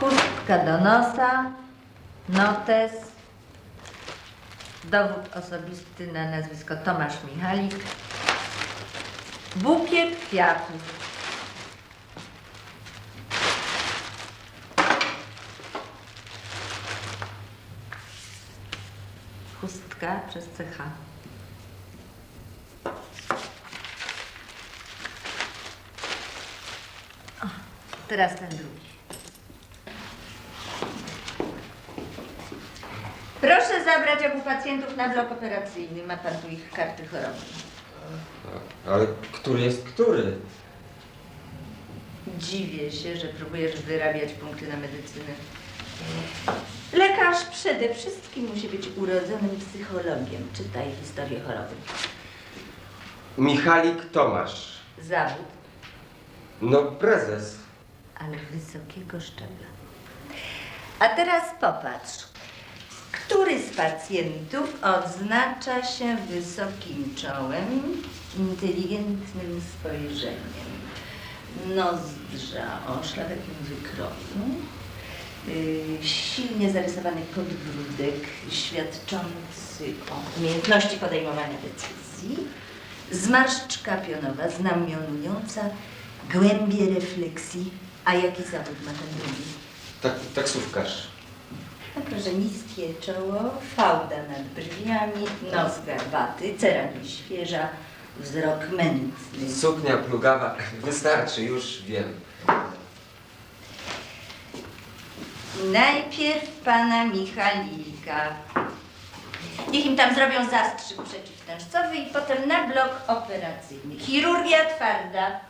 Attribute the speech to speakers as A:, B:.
A: chustka do nosa, notes, dowód osobisty na nazwisko Tomasz Michalik, bukiet kwiatów. Chustka przez CH. Teraz ten drugi. Proszę zabrać obu pacjentów na blok operacyjny. Ma pan tu ich karty choroby.
B: Ale który jest który?
A: Dziwię się, że próbujesz wyrabiać punkty na medycynę. Lekarz przede wszystkim musi być urodzonym psychologiem. Czytaj historię choroby.
B: Michalik Tomasz.
A: Zawód,
B: No prezes.
A: ale wysokiego szczebla. A teraz popatrz. Który z pacjentów odznacza się wysokim czołem, inteligentnym spojrzeniem? Nozdrza o szlachetnym wykroju, yy, silnie zarysowany podbródek świadczący o umiejętności podejmowania decyzji, zmarszczka pionowa znamionująca głębię refleksji. A jaki zawód ma ten drugi?
B: Tak, taksówkarz.
A: No proszę, niskie czoło, fałda nad brwiami, nos garbaty, cera nieświeża, wzrok mętny.
B: Suknia plugawa. Wystarczy, już wiem.
A: Najpierw pana Michalika. Niech im tam zrobią zastrzyk przeciwtężcowy i potem na blok operacyjny. Chirurgia twarda.